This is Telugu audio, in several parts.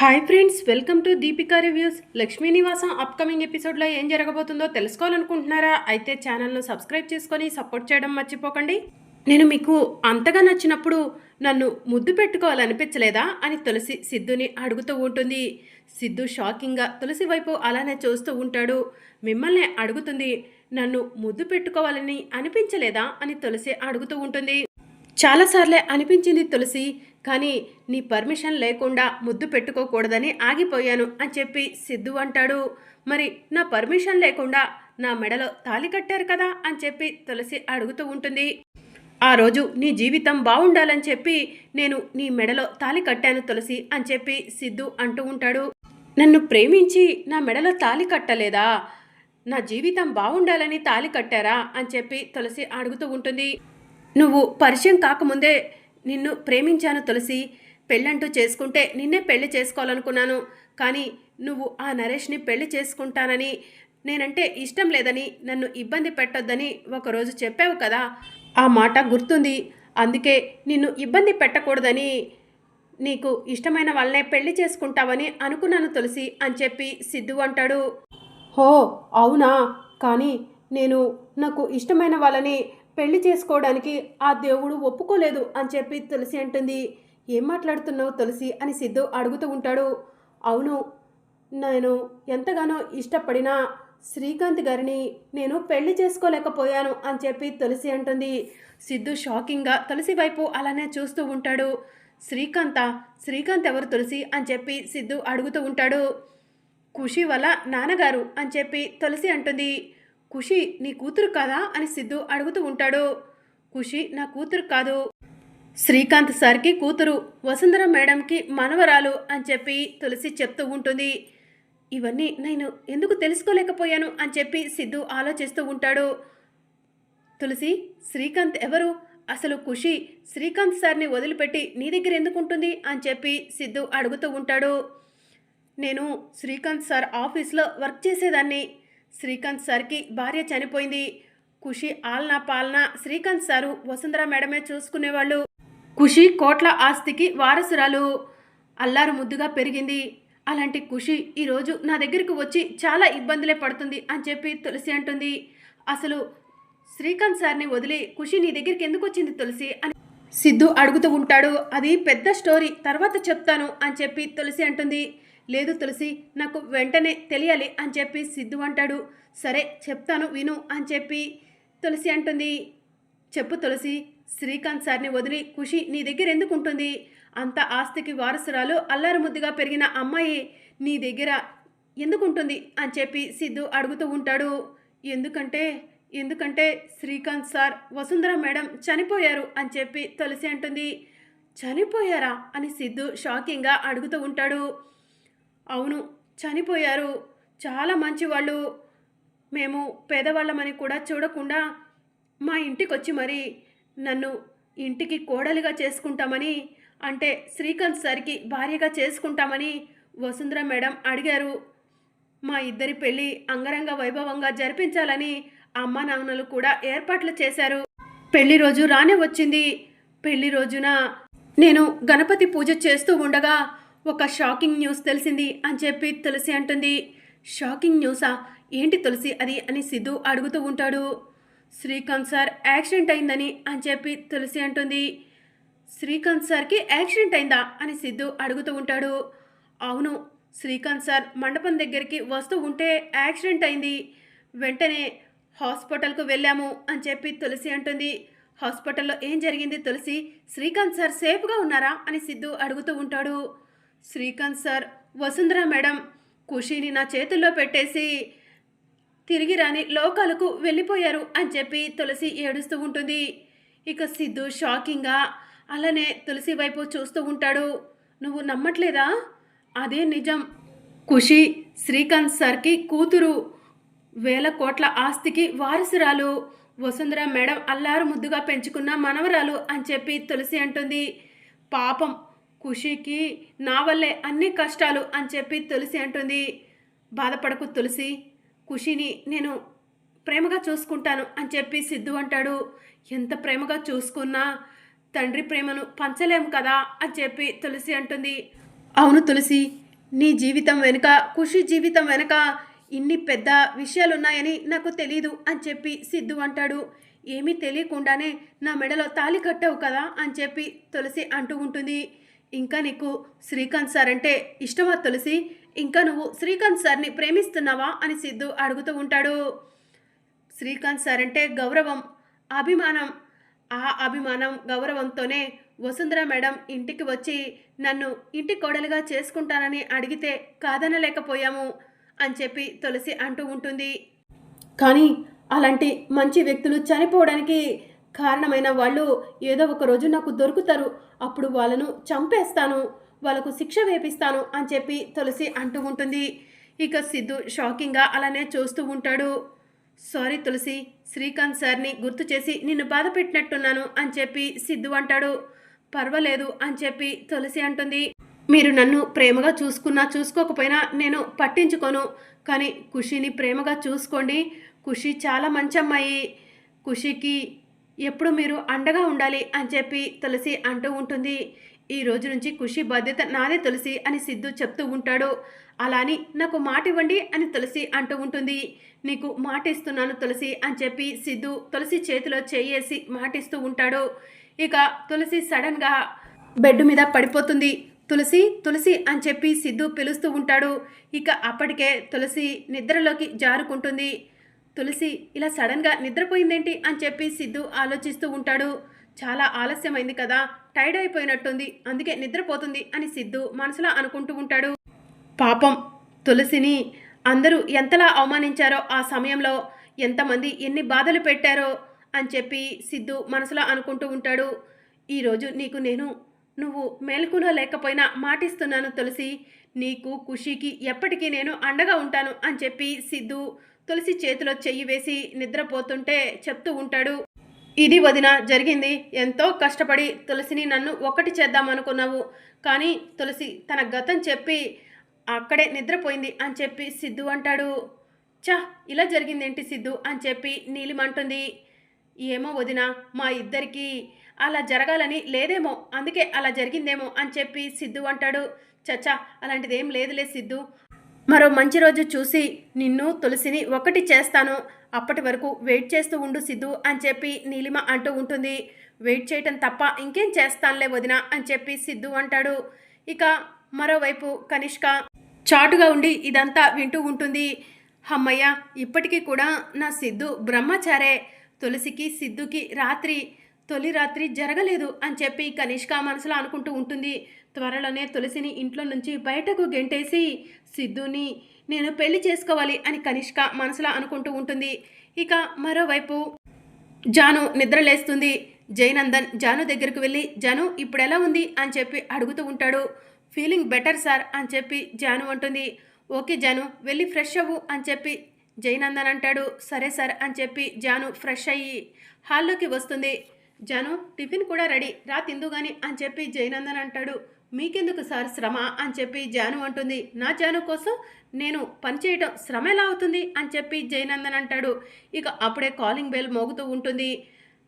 Hi friends welcome to Deepika reviews Lakshmi Nivasam upcoming ఎపిసోడ్లో ఏం జరగబోతుందో తెలుసుకోవాలనుకుంటున్నారా? అయితే ఛానల్ను సబ్స్క్రైబ్ చేసుకొని సపోర్ట్ చేయడం మర్చిపోకండి. నేను మీకు అంతగా నచ్చినప్పుడు నన్ను ముద్దు పెట్టుకోవాలనిపించలేదా అని తులసి సిద్ధుని అడుగుతూ ఉంటుంది. సిద్ధు షాకింగ్గా తులసి వైపు అలానే చూస్తూ ఉంటాడు. మిమ్మల్ని అడుగుతుంది నన్ను ముద్దు పెట్టుకోవాలని అనిపించలేదా అని తులసి అడుగుతూ ఉంటుంది. చాలాసార్లే అనిపించింది తులసి కానీ నీ పర్మిషన్ లేకుండా ముద్దు పెట్టుకోకూడదని ఆగిపోయాను అని చెప్పి సిద్ధు అంటాడు. మరి నా పర్మిషన్ లేకుండా నా మెడలో తాలి కట్టారు కదా అని చెప్పి తులసి అడుగుతూ ఉంటుంది. ఆ రోజు నీ జీవితం బాగుండాలని చెప్పి నేను నీ మెడలో తాలి కట్టాను తులసి అని చెప్పి సిద్ధు అంటూ ఉంటాడు. నన్ను ప్రేమించి నా మెడలో తాలి కట్టలేదా? నా జీవితం బాగుండాలని తాలి కట్టారా? అని చెప్పి తులసి అడుగుతూ ఉంటుంది. నువ్వు పరిచయం కాకముందే నిన్ను ప్రేమించాను తులసి. పెళ్ళంటూ చేసుకుంటే నిన్నే పెళ్ళి చేసుకోవాలనుకున్నాను. కానీ నువ్వు ఆ నరేష్ని పెళ్ళి చేసుకుంటానని నేనంటే ఇష్టం లేదని నన్ను ఇబ్బంది పెట్టొద్దని ఒకరోజు చెప్పావు కదా. ఆ మాట గుర్తుంది. అందుకే నిన్ను ఇబ్బంది పెట్టకూడదని నీకు ఇష్టమైన వాళ్ళనే పెళ్ళి చేసుకుంటావని అనుకున్నాను తులసి అని చెప్పి సిద్ధు అంటాడు. హో అవునా? కానీ నేను నాకు ఇష్టమైన వాళ్ళని పెళ్ళి చేసుకోవడానికి ఆ దేవుడు ఒప్పుకోలేదు అని చెప్పి తులసి అంటుంది. ఏం మాట్లాడుతున్నావు తులసి అని సిద్ధు అడుగుతూ ఉంటాడు. అవును నేను ఎంతగానో ఇష్టపడినా శ్రీకాంత్ గారిని నేను పెళ్ళి చేసుకోలేకపోయాను అని చెప్పి తులసి అంటుంది. సిద్ధు షాకింగ్గా తులసి వైపు అలానే చూస్తూ ఉంటాడు. శ్రీకాంత శ్రీకాంత్ ఎవరు తులసి అని చెప్పి సిద్ధు అడుగుతూ ఉంటాడు. ఖుషి వల్ల నాన్నగారు అని చెప్పి తులసి అంటుంది. ఖుషి నీ కూతురు కాదా? అని సిద్ధు అడుగుతూ ఉంటాడు. ఖుషి నా కూతురు కాదు. శ్రీకాంత్ సార్కి కూతురు వసుంధర మేడంకి మనవరాలు అని చెప్పి తులసి చెప్తూ ఉంటుంది. ఇవన్నీ నేను ఎందుకు తెలుసుకోలేకపోయాను అని చెప్పి సిద్ధు ఆలోచిస్తూ ఉంటాడు. తులసి శ్రీకాంత్ ఎవరు? అసలు ఖుషి శ్రీకాంత్ సార్ని వదిలిపెట్టి నీ దగ్గర ఎందుకు ఉంటుంది? అని చెప్పి సిద్ధు అడుగుతూ ఉంటాడు. నేను శ్రీకాంత్ సార్ ఆఫీస్లో వర్క్ చేసేదాన్ని. శ్రీకాంత్ సార్కి భార్య చనిపోయింది. ఖుషి ఆల్నా పాలన శ్రీకాంత్ సారు వసుంధర మేడమే చూసుకునేవాళ్ళు. ఖుషి కోట్ల ఆస్తికి వారసురాలు. అల్లారు ముద్దుగా పెరిగింది. అలాంటి ఖుషి ఈరోజు నా దగ్గరికి వచ్చి చాలా ఇబ్బందులే పడుతుంది అని చెప్పి తులసి అంటుంది. అసలు శ్రీకాంత్ సార్ని వదిలి ఖుషి నీ దగ్గరికి ఎందుకు వచ్చింది తులసి అని సిద్ధు అడుగుతూ ఉంటాడు. అది పెద్ద స్టోరీ తర్వాత చెప్తాను అని చెప్పి తులసి అంటుంది. లేదు తులసి నాకు వెంటనే తెలియాలి అని చెప్పి సిద్ధు అంటాడు. సరే చెప్తాను విను అని చెప్పి తులసి అంటుంది. చెప్పు తులసి శ్రీకాంత్ సార్ని వదిలి ఖుషి నీ దగ్గర ఎందుకు ఉంటుంది? అంత ఆస్తికి వారసురాలు అల్లారు ముద్దుగా పెరిగిన అమ్మాయి నీ దగ్గర ఎందుకు ఉంటుంది? అని చెప్పి సిద్ధు అడుగుతూ ఉంటాడు. ఎందుకంటే ఎందుకంటే శ్రీకాంత్ సార్ వసుంధర మేడం చనిపోయారు అని చెప్పి తులసి అంటుంది. చనిపోయారా? అని సిద్ధు షాకింగ్గా అడుగుతూ ఉంటాడు. అవును చనిపోయారు. చాలా మంచివాళ్ళు. మేము పేదవాళ్ళమని కూడా చూడకుండా మా ఇంటికి వచ్చి మరి నన్ను ఇంటికి కోడలిగా చేసుకుంటామని అంటే శ్రీకాంత్ సార్కి భార్యగా చేసుకుంటామని వసుంధర మేడం అడిగారు. మా ఇద్దరి పెళ్ళి అంగరంగ వైభవంగా జరిపించాలని అమ్మ నాన్నలు కూడా ఏర్పాట్లు చేశారు. పెళ్ళి రోజు రానే వచ్చింది. పెళ్ళి రోజున నేను గణపతి పూజ చేస్తూ ఉండగా ఒక షాకింగ్ న్యూస్ తెలిసింది అని చెప్పి తులసి అంటుంది. షాకింగ్ న్యూసా? ఏంటి తులసి అది అని సిద్ధు అడుగుతూ ఉంటాడు. శ్రీకాంత్ సార్ యాక్సిడెంట్ అయిందని అని చెప్పి తులసి అంటుంది. శ్రీకాంత్ సార్కి యాక్సిడెంట్ అయిందా అని సిద్ధు అడుగుతూ ఉంటాడు. అవును శ్రీకాంత్ సార్ మండపం దగ్గరికి వస్తూ ఉంటే యాక్సిడెంట్ అయింది. వెంటనే హాస్పిటల్కు వెళ్ళాము అని చెప్పి తులసి అంటుంది. హాస్పిటల్లో ఏం జరిగింది తులసి? శ్రీకాంత్ సార్ సేఫ్గా ఉన్నారా? అని సిద్ధు అడుగుతూ ఉంటాడు. శ్రీకాంత్ సార్ వసుంధర మేడం ఖుషీని నా చేతుల్లో పెట్టేసి తిరిగి రాని లోకాలకు వెళ్ళిపోయారు అని చెప్పి తులసి ఏడుస్తూ ఉంటుంది. ఇక సిద్ధు షాకింగ్గా అలానే తులసి వైపు చూస్తూ ఉంటాడు. నువ్వు నమ్మట్లేదా? అదే నిజం. ఖుషి శ్రీకాంత్ సార్కి కూతురు వేల కోట్ల ఆస్తికి వారసురాలు. వసుంధర మేడం అల్లారు ముద్దుగా పెంచుకున్న మనవరాలు అని చెప్పి తులసి అంటుంది. పాపం ఖుషికి నా వల్లే అన్ని కష్టాలు అని చెప్పి తులసి అంటుంది. బాధపడకు తులసి ఖుషిని నేను ప్రేమగా చూసుకుంటాను అని చెప్పి సిద్ధు అంటాడు. ఎంత ప్రేమగా చూసుకున్నా తండ్రి ప్రేమను పంచలేం కదా అని చెప్పి తులసి అంటుంది. అవును తులసి నీ జీవితం వెనుక ఖుషి జీవితం వెనుక ఇన్ని పెద్ద విషయాలున్నాయని నాకు తెలీదు అని చెప్పి సిద్ధు అంటాడు. ఏమీ తెలియకుండానే నా మెడలో తాళి కట్టావు కదా అని చెప్పి తులసి అంటూ ఉంటుంది. ఇంకా నీకు శ్రీకాంత్ సార్ అంటే ఇష్టమా తులసి? ఇంకా నువ్వు శ్రీకాంత్ సార్ని ప్రేమిస్తున్నావా అని సిద్ధు అడుగుతూ ఉంటాడు. శ్రీకాంత్ సార్ అంటే గౌరవం అభిమానం. ఆ అభిమానం గౌరవంతోనే వసుంధర మేడం ఇంటికి వచ్చి నన్ను ఇంటి కోడలుగా చేసుకుంటానని అడిగితే కాదనలేకపోయాము అని చెప్పి తులసి అంటూ ఉంటుంది. కానీ అలాంటి మంచి వ్యక్తులు చనిపోవడానికి కారణమైన వాళ్ళు ఏదో ఒక రోజు నాకు దొరుకుతారు. అప్పుడు వాళ్ళను చంపేస్తాను. వాళ్ళకు శిక్ష వేపిస్తాను అని చెప్పి తులసి అంటూ ఉంటుంది. ఇక సిద్ధు షాకింగ్గా అలానే చూస్తూ ఉంటాడు. సారీ తులసి శ్రీకాంత్ సార్ని గుర్తు చేసి నిన్ను బాధ పెట్టినట్టున్నాను అని చెప్పి సిద్ధు అంటాడు. పర్వాలేదు అని చెప్పి తులసి అంటుంది. మీరు నన్ను ప్రేమగా చూసుకున్నా చూసుకోకపోయినా నేను పట్టించుకోను. కానీ ఖుషిని ప్రేమగా చూసుకోండి. ఖుషి చాలా మంచి అమ్మాయి ఖుషికి ఎప్పుడు మీరు అండగా ఉండాలి అని చెప్పి తులసి అంటూ ఉంటుంది. ఈ రోజు నుంచి ఖుషి బాధ్యత నాదే తులసి అని సిద్ధు చెప్తూ ఉంటాడు. అలా అని నాకు మాట ఇవ్వండి అని తులసి అంటూ ఉంటుంది. నీకు మాట ఇస్తున్నాను తులసి అని చెప్పి సిద్ధు తులసి చేతిలో చేయేసి మాటిస్తూ ఉంటాడు. ఇక తులసి సడన్గా బెడ్ మీద పడిపోతుంది. తులసి తులసి అని చెప్పి సిద్ధు పిలుస్తూ ఉంటాడు. ఇక అప్పటికే తులసి నిద్రలోకి జారుకుంటుంది. తులసి ఇలా సడన్గా నిద్రపోయిందేంటి అని చెప్పి సిద్ధు ఆలోచిస్తూ ఉంటాడు. చాలా ఆలస్యమైంది కదా టైర్డ్ అయిపోయినట్టుంది అందుకే నిద్రపోతుంది అని సిద్ధు మనసులో అనుకుంటూ ఉంటాడు. పాపం తులసిని అందరూ ఎంతలా అవమానించారో ఆ సమయంలో ఎంతమంది ఎన్ని బాధలు పెట్టారో అని చెప్పి సిద్ధు మనసులో అనుకుంటూ ఉంటాడు. ఈరోజు నీకు నేను నువ్వు మేల్కులో లేకపోయినా మాటిస్తున్నాను తులసి నీకు ఖుషికి ఎప్పటికీ నేను అండగా ఉంటాను అని చెప్పి సిద్ధు తులసి చేతిలో చెయ్యి వేసి నిద్రపోతుంటే చెప్తూ ఉంటాడు ఇది వదిన జరిగింది. ఎంతో కష్టపడి తులసిని నన్ను ఒకటి చేద్దామనుకున్నావు కానీ తులసి తన గతం చెప్పి అక్కడే నిద్రపోయింది అని చెప్పి సిద్ధు అంటాడు. చా ఇలా జరిగిందేంటి సిద్ధు అని చెప్పి నీలిమంటుంది. ఏమో వదిన మా ఇద్దరికి అలా జరగాలని లేదేమో. అందుకే అలా జరిగిందేమో అని చెప్పి సిద్ధు అంటాడు. చచ్చా అలాంటిదేం లేదులే సిద్ధు. మరో మంచి రోజు చూసి నిన్ను తులసిని ఒకటి చేస్తాను. అప్పటి వరకు వెయిట్ చేస్తూ ఉండు సిద్ధు అని చెప్పి నీలిమ అంటూ ఉంటుంది. వెయిట్ చేయటం తప్ప ఇంకేం చేస్తానులే వదిన అని చెప్పి సిద్ధు అంటాడు. ఇక మరోవైపు కనిష్క చాటుగా ఉండి ఇదంతా వింటూ ఉంటుంది. అమ్మయ్య ఇప్పటికీ కూడా నా సిద్ధు బ్రహ్మచారే. తులసికి సిద్ధుకి రాత్రి తొలి రాత్రి జరగలేదు అని చెప్పి కనిష్క మనసులో అనుకుంటూ ఉంటుంది. త్వరలోనే తులసిని ఇంట్లో నుంచి బయటకు గెంటేసి సిద్ధుని నేను పెళ్ళి చేసుకోవాలి అని కనిష్క మనసులో అనుకుంటూ ఉంటుంది. ఇక మరోవైపు జాను నిద్రలేస్తుంది జయనందన్ జాను దగ్గరికి వెళ్ళి జాను ఇప్పుడు ఎలా ఉంది? అని చెప్పి అడుగుతూ ఉంటాడు. ఫీలింగ్ బెటర్ సార్ అని చెప్పి జాను అంటుంది. ఓకే జాను వెళ్ళి ఫ్రెష్ అవ్వు అని చెప్పి జయనందన్ అంటాడు. సరే సార్ అని చెప్పి జాను ఫ్రెష్ అయ్యి హాల్లోకి వస్తుంది. జాను టిఫిన్ కూడా రెడీ రా తిందు అని చెప్పి జయనందన్ అంటాడు. మీకెందుకు సార్ శ్రమ అని చెప్పి జాను అంటుంది. నా జాను కోసం నేను పనిచేయటం శ్రమ ఎలా అవుతుంది అని చెప్పి జయనందన్ అంటాడు. ఇక అప్పుడే కాలింగ్ బెల్ మోగుతూ ఉంటుంది.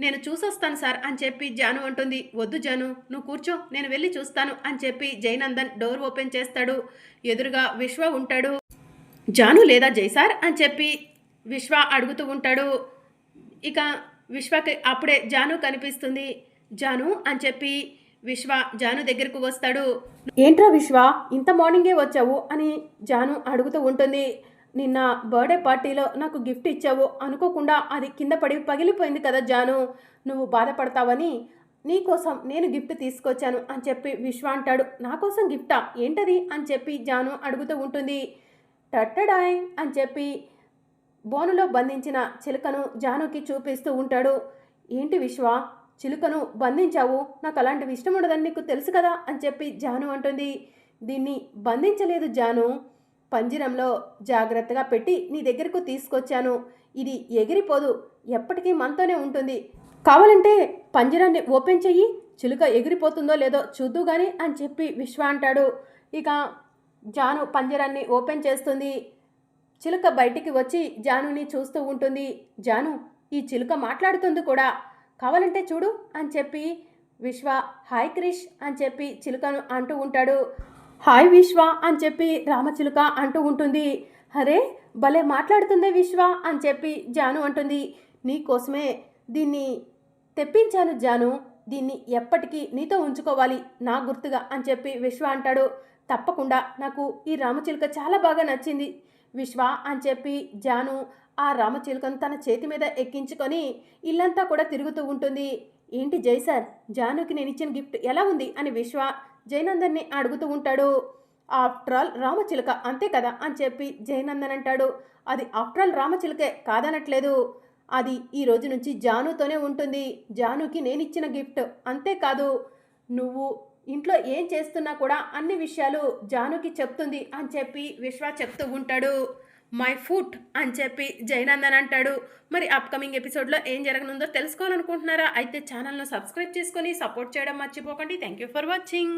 నేను చూసొస్తాను సార్ అని చెప్పి జాను అంటుంది. వద్దు జాను నువ్వు కూర్చో నేను వెళ్ళి చూస్తాను అని చెప్పి జయనందన్ డోర్ ఓపెన్ చేస్తాడు. ఎదురుగా విశ్వ ఉంటాడు. జాను లేదా జై సార్ అని చెప్పి విశ్వ అడుగుతూ ఉంటాడు. ఇక విశ్వకి అప్పుడే జాను కనిపిస్తుంది. జాను అని చెప్పి విశ్వ జాను దగ్గరకు వస్తాడు. ఏంట్రా విశ్వ ఇంత మార్నింగే వచ్చావు అని జాను అడుగుతూ ఉంటుంది. నిన్న బర్త్డే పార్టీలో నాకు గిఫ్ట్ ఇచ్చావు అనుకోకుండా అది కింద పడి పగిలిపోయింది కదా జాను. నువ్వు బాధపడతావని నీకోసం నేను గిఫ్ట్ తీసుకొచ్చాను అని చెప్పి విశ్వ అంటాడు. నా కోసం గిఫ్టా? ఏంటది? అని చెప్పి జాను అడుగుతూ ఉంటుంది. టట్టడాయ్ అని చెప్పి బోనులో బంధించిన చిలుకను జానుకి చూపిస్తూ ఉంటాడు. ఏంటి విశ్వ? చిలుకను బంధించావు? నాకు అలాంటివి ఇష్టం ఉండదని నీకు తెలుసు కదా అని చెప్పి జాను అంటుంది. దీన్ని బంధించలేదు జాను. పంజరంలో జాగ్రత్తగా పెట్టి నీ దగ్గరకు తీసుకొచ్చాను. ఇది ఎగిరిపోదు. ఎప్పటికీ మనతోనే ఉంటుంది. కావాలంటే పంజరాన్ని ఓపెన్ చెయ్యి. చిలుక ఎగిరిపోతుందో లేదో చూద్దు కానీ అని చెప్పి విశ్వ అంటాడు. ఇక జాను పంజరాన్ని ఓపెన్ చేస్తుంది. చిలుక బయటికి వచ్చి జానుని చూస్తూ ఉంటుంది. జాను ఈ చిలుక మాట్లాడుతుంది కూడా. కావాలంటే చూడు అని చెప్పి విశ్వ హాయ్ క్రిష్ అని చెప్పి చిలుకను అంటూ ఉంటాడు. హాయ్ విశ్వ అని చెప్పి రామచిలుక అంటూ ఉంటుంది. అరే భలే మాట్లాడుతుందే విశ్వ అని చెప్పి జాను అంటుంది. నీకోసమే దీన్ని తెప్పించాను జాను. దీన్ని ఎప్పటికీ నీతో ఉంచుకోవాలి నా గుర్తుగా అని చెప్పి విశ్వ అంటాడు. తప్పకుండా. నాకు ఈ రామచిలుక చాలా బాగా నచ్చింది. విశ్వ అని చెప్పి జాను ఆ రామచిలుకను తన చేతి మీద ఎక్కించుకొని ఇల్లంతా కూడా తిరుగుతూ ఉంటుంది. ఏంటి జై సార్? జానుకి నేను ఇచ్చిన గిఫ్ట్ ఎలా ఉంది? అని విశ్వ జయనందన్ని అడుగుతూ ఉంటాడు. ఆఫ్టర్ ఆల్ రామచిలుక అంతే కదా అని చెప్పి జయనందన్ అంటాడు. అది ఆఫ్టర్ ఆల్ రామచిలుకే కాదనట్లేదు. అది ఈ రోజు నుంచి జానుతోనే ఉంటుంది. జానుకి నేను ఇచ్చిన గిఫ్ట్ అంతేకాదు నువ్వు ఇంట్లో ఏం చేస్తున్నా కూడా అన్ని విషయాలు జానుకి చెప్తుంది అని చెప్పి విశ్వ చెప్తూ ఉంటాడు. మై ఫుడ్ అని చెప్పి జయనందన్ అంటాడు. మరి అప్కమింగ్ ఎపిసోడ్లో ఏం జరగనుందో తెలుసుకోవాలనుకుంటున్నారా? అయితే ఛానల్ను సబ్స్క్రైబ్ చేసుకొని సపోర్ట్ చేయడం మర్చిపోకండి. Thank you for watching